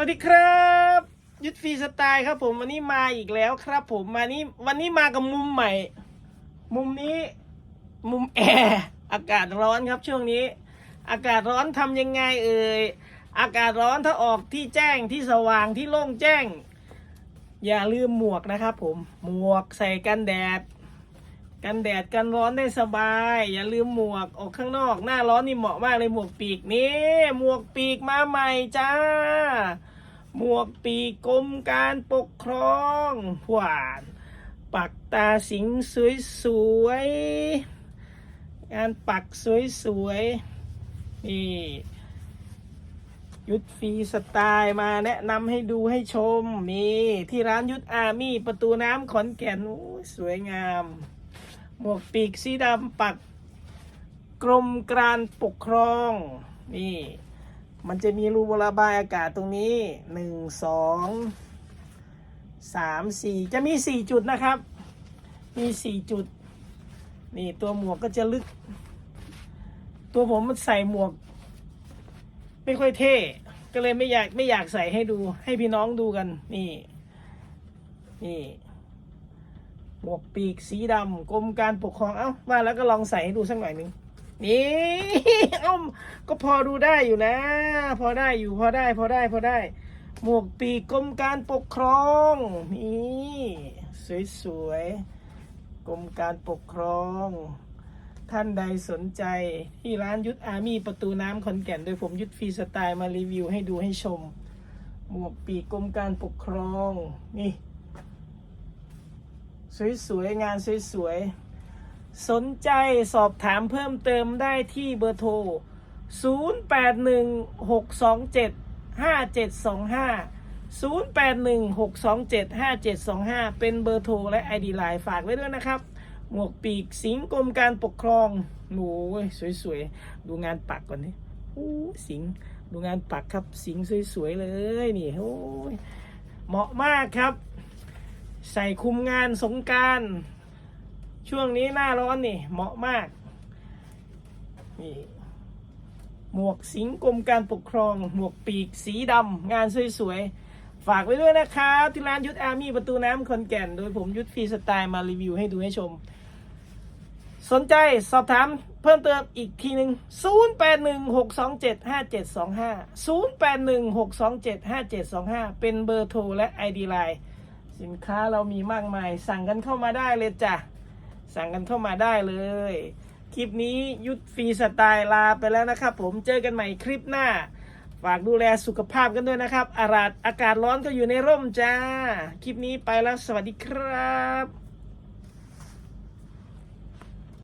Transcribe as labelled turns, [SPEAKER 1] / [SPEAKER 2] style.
[SPEAKER 1] วัสดีครับยุทธฟรีสไตล์ครับผมวันนี้มาอีกแล้วครับ ผมมานี้วันนี้มากับมุมใหม่ มุมนี้ มุมแอร์อากาศร้อนครับช่วงนี้ อากาศร้อนทำยังไงเอ่ยอากาศร้อนถ้าออกที่แจ้งที่สว่างที่โล่งแจ้ง อย่าลืมหมวกนะครับ ผมหมวกใส่กันแดด กันแดดกันร้อนได้สบาย อย่าลืมหมวกออกข้างนอก หน้าร้อนนี่เหมาะมากเลยหมวกปีกนี่หมวกปีกมาใหม่จ้า หมวกปีกกรมการปกครองหวานปักตาสิงสวยๆงานปักสวยๆนี่ยุทธฟรีสไตล์มาแนะนำให้ดูให้ชมนี่ที่ร้านยุทธอาร์มี่ประตูน้ำขอนแก่นสวยงาม หมวกปีกสีดำปักกรมการปกครอง นี่ มันจะมีรูระบายอากาศตรงนี้หนึ่งสองสามสี่จะมีสี่จุดนะครับ มีสี่จุด นี่ตัวหมวกก็จะลึก ตัวผมมันใส่หมวก ไม่ค่อยเท่ ก็เลยไม่อยากไม่อยากใส่ให้ดู ให้พี่น้องดูกัน นี่ นี่ หมวกปีกสีดำกรมการปกครองเอ้าว่าแล้วก็ลองใส่ให้ดูสักหน่อยหนึ่งนี่เอ้าก็พอดูได้อยู่นะ พอได้อยู่พอได้พอได้พอได้ หมวกปีกกรมการปกครองนี่สวยๆกรมการปกครอง ท่านใดสนใจที่ร้านยุทธอาร์มี่ประตูน้ำขอนแก่นโดยผมยุทธฟรีสไตล์มารีวิวให้ดูให้ชม หมวกปีกกรมการปกครองนี่ สวยๆ งานสวยๆ สนใจสอบถามเพิ่มเติมได้ที่เบอร์โทร 0816275725 0816275725 เป็นเบอร์โทรและ ID ไลน์ฝากไว้ด้วยนะครับ หมวกปีกสิงกรมการปกครองโอ้ยสวยๆ ดูงานปักก่อนนี่โอ้สิงดูงานปักครับสิงสวยๆเลยนี่โอ้ยเหมาะมากครับ ใส่คุมงานสงการช่วงนี้หน้าร้อนนี่เหมาะมากนี่หมวกสิงกรมการปกครอง หมวกปีกสีดำงานสวยๆ ฝากไว้ด้วยนะครับที่ร้านยุทธอาร์มี่ประตูน้ำคอนแก่น โดยผมยุทธฟรีสไตล์มารีวิวให้ดูให้ชม สนใจสอบถามเพิ่มเติมอีกทีหนึ่ง0816275725เป็นเบอร์โทรและ ID ไลน์ สินค้าเรามีมากมาย สั่งกันเข้ามาได้เลยจ้ะ สั่งกันเข้ามาได้เลย คลิปนี้ยุทธฟรีสไตล์ลาไปแล้วนะครับ ผมเจอกันใหม่คลิปหน้า ฝากดูแลสุขภาพกันด้วยนะครับ อากาศอากาศร้อนก็อยู่ในร่มจ้า คลิปนี้ไปแล้วสวัสดีครับ